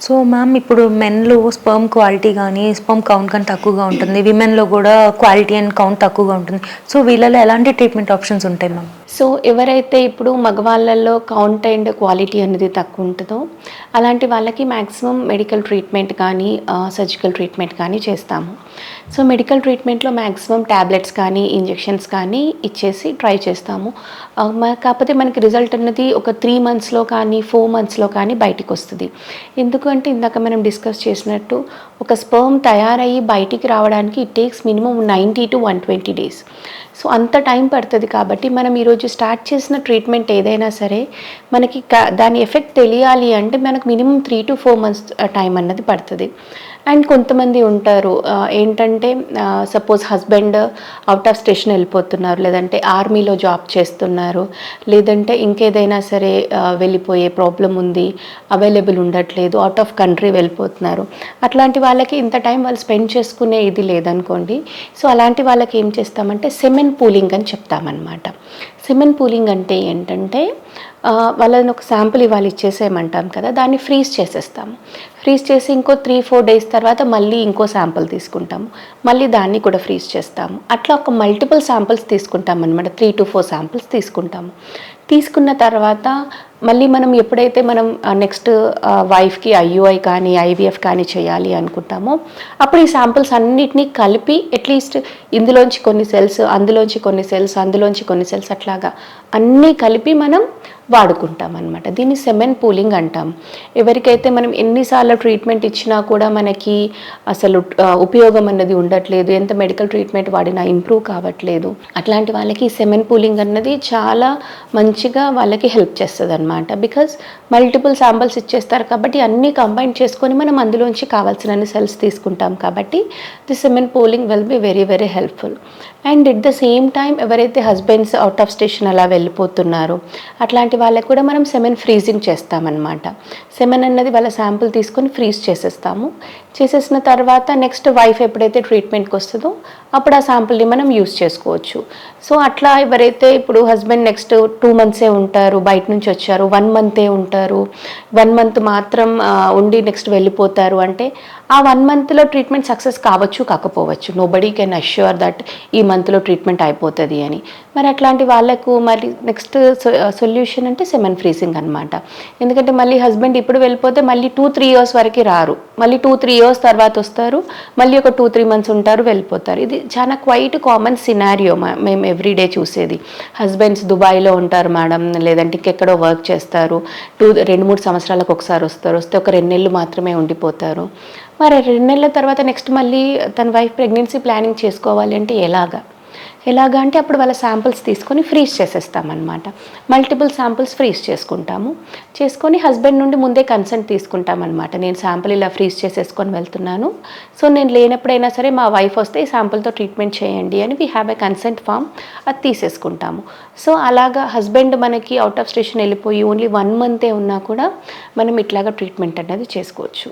So ma'am ఇప్పుడు మెన్లో sperm quality కానీ స్పర్మ్ కౌంట్ కానీ తక్కువగా ఉంటుంది. విమెన్లో కూడా క్వాలిటీ అండ్ కౌంట్ తక్కువగా ఉంటుంది. సో వీళ్ళలో ఎలాంటి ట్రీట్మెంట్ ఆప్షన్స్ ఉంటాయి మ్యామ్ సో ఎవరైతే ఇప్పుడు మగవాళ్ళల్లో కౌంట్ అండ్ క్వాలిటీ అనేది తక్కువ ఉంటుందో అలాంటి వాళ్ళకి మ్యాక్సిమం మెడికల్ ట్రీట్మెంట్ కానీ సర్జికల్ ట్రీట్మెంట్ కానీ చేస్తాము. సో మెడికల్ ట్రీట్మెంట్లో మ్యాక్సిమం ట్యాబ్లెట్స్ కానీ ఇంజెక్షన్స్ కానీ ఇచ్చేసి ట్రై చేస్తాము. కాకపోతే మనకి రిజల్ట్ అన్నది ఒక త్రీ మంత్స్లో కానీ ఫోర్ మంత్స్లో కానీ బయటకు వస్తుంది ఎందుకంటే ఇందాక మనం డిస్కస్ చేసినట్టు ఒక స్పర్మ్ తయారయ్యి బయటికి రావడానికి it takes minimum ninety to one twenty days so అంత టైం పడుతుంది కాబట్టి మనం ఈరోజు స్టార్ట్ చేసిన ట్రీట్మెంట్ ఏదైనా సరే మనకి దాని ఎఫెక్ట్ తెలియాలి అంటే మనకు minimum three to four months time అన్నది పడుతుంది. అండ్ కొంతమంది ఉంటారు uh, ఏంటంటే suppose husband out of station వెళ్ళిపోతున్నారు లేదంటే ఆర్మీలో జాబ్ చేస్తున్నారు లేదంటే ఇంకేదైనా సరే uh, వెళ్ళిపోయే ప్రాబ్లం ఉంది అవైలబుల్ ఉండట్లేదు అవుట్ ఆఫ్ కంట్రీ వెళ్ళిపోతున్నారు. అట్లాంటి వాళ్ళకి ఇంత టైం వాళ్ళు స్పెండ్ చేసుకునే ఇది లేదనుకోండి. సో అలాంటి వాళ్ళకి ఏం చేస్తామంటే సెమెన్ పూలింగ్ అని చెప్తామన్నమాట. సిమెన్ పూలింగ్ అంటే ఏంటంటే వాళ్ళని ఒక శాంపుల్ ఇవాళ ఇచ్చేసేయమంటాం కదా దాన్ని ఫ్రీజ్ చేసేస్తాము. ఫ్రీజ్ చేసి ఇంకో త్రీ ఫోర్ డేస్ తర్వాత మళ్ళీ ఇంకో శాంపుల్ తీసుకుంటాము. మళ్ళీ దాన్ని కూడా ఫ్రీజ్ చేస్తాము. అట్లా ఒక మల్టిపుల్ శాంపుల్స్ తీసుకుంటాం అనమాట త్రీ టు ఫోర్ శాంపుల్స్ తీసుకుంటాము. తీసుకున్న తర్వాత మళ్ళీ మనం ఎప్పుడైతే మనం నెక్స్ట్ వైఫ్కి ఐయుఐ కానీ ఐవీఎఫ్ కానీ చేయాలి అనుకుంటామో అప్పుడు ఈ శాంపిల్స్ అన్నిటినీ కలిపి అట్లీస్ట్ ఇందులోంచి కొన్ని సెల్స్ అందులోంచి కొన్ని సెల్స్ అందులోంచి కొన్ని సెల్స్ అట్లాగా అన్నీ కలిపి మనం వాడుకుంటాం అనమాట దీన్ని సెమెన్ పూలింగ్ అంటాం. ఎవరికైతే మనం ఎన్నిసార్లు ట్రీట్మెంట్ ఇచ్చినా కూడా మనకి అసలు ఉపయోగం అన్నది ఉండట్లేదు ఎంత మెడికల్ ట్రీట్మెంట్ వాడినా ఇంప్రూవ్ కావట్లేదు. అట్లాంటి వాళ్ళకి సెమెన్ పూలింగ్ అన్నది చాలా మంచిగా వాళ్ళకి హెల్ప్ చేస్తుంది అనమాట బికాస్ మల్టిపుల్ శాంపుల్స్ ఇచ్చేస్తారు కాబట్టి అన్నీ కంబైన్ చేసుకొని మనం అందులోంచి కావాల్సిన సెల్స్ తీసుకుంటాం కాబట్టి the semen pooling will be very very helpful and at the same time ఎవరైతే హస్బెండ్స్ అవుట్ ఆఫ్ స్టేషన్ అలా వెళ్ళిపోతున్నారో అట్లాంటి వాళ్ళకి కూడా మనం సెమెన్ ఫ్రీజింగ్ చేస్తామన్నమాట. సెమెన్ అన్నది వాళ్ళ శాంపుల్ తీసుకొని ఫ్రీజ్ చేసేస్తాము. చేసేసిన తర్వాత నెక్స్ట్ వైఫ్ ఎప్పుడైతే ట్రీట్మెంట్కి వస్తుందో అప్పుడు ఆ శాంపుల్ని మనం యూస్ చేసుకోవచ్చు. సో అట్లా ఎవరైతే ఇప్పుడు హస్బెండ్ నెక్స్ట్ టూ మంత్సే ఉంటారు బయట నుంచి వచ్చారు వన్ మంతే ఉంటారు. వన్ మంత్ మాత్రం ఉండి నెక్స్ట్ వెళ్ళిపోతారు అంటే ఆ వన్ మంత్లో ట్రీట్మెంట్ సక్సెస్ కావచ్చు కాకపోవచ్చు. Nobody can assure that ఈ మంత్లో ట్రీట్మెంట్ అయిపోతుంది అని. మరి అట్లాంటి వాళ్ళకు మరి నెక్స్ట్ సొల్యూషన్ uh, అంటే సెమెన్ ఫ్రీజింగ్ అనమాట ఎందుకంటే మళ్ళీ హస్బెండ్ ఇప్పుడు వెళ్ళిపోతే మళ్ళీ టూ త్రీ ఇయర్స్ వరకు రారు. మళ్ళీ టూ త్రీ ఇయర్స్ తర్వాత వస్తారు. మళ్ళీ ఒక టూ త్రీ మంత్స్ ఉంటారు వెళ్ళిపోతారు. ఇది చాలా క్వైట్ కామన్ సినారియో మేము ఎవ్రీడే చూసేది. హస్బెండ్స్ దుబాయ్లో ఉంటారు మేడం లేదంటే ఇంకెక్కడో వర్క్ చేస్తారు. టూ రెండు మూడు సంవత్సరాలకు ఒకసారి వస్తారు. వస్తే ఒక రెండు నెలలు మాత్రమే ఉండిపోతారు. మరి రెండు నెలల తర్వాత నెక్స్ట్ మళ్ళీ తన వైఫ్ ప్రెగ్నెన్సీ ప్లానింగ్ చేసుకోవాలి అంటే ఎలాగా? ఎలాగా అంటే అప్పుడు వాళ్ళ శాంపిల్స్ తీసుకొని ఫ్రీజ్ చేసేస్తామన్నమాట. మల్టిపుల్ శాంపిల్స్ ఫ్రీజ్ చేసుకుంటాము. చేసుకొని హస్బెండ్ నుండి ముందే కన్సెంట్ తీసుకుంటామన్నమాట. నేను శాంపిల్ ఇలా ఫ్రీజ్ చేసేసుకొని వెళ్తున్నాను. సో నేను లేనప్పుడైనా సరే మా వైఫ్ వస్తే ఈ శాంపిల్తో ట్రీట్మెంట్ చేయండి అని we have a consent form అది తీసేసుకుంటాము. సో అలాగా హస్బెండ్ మనకి అవుట్ ఆఫ్ స్టేషన్ వెళ్ళిపోయి ఓన్లీ వన్ మంతే ఉన్నా కూడా మనం ఇట్లాగా ట్రీట్మెంట్ అనేది చేసుకోవచ్చు.